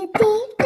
yedi.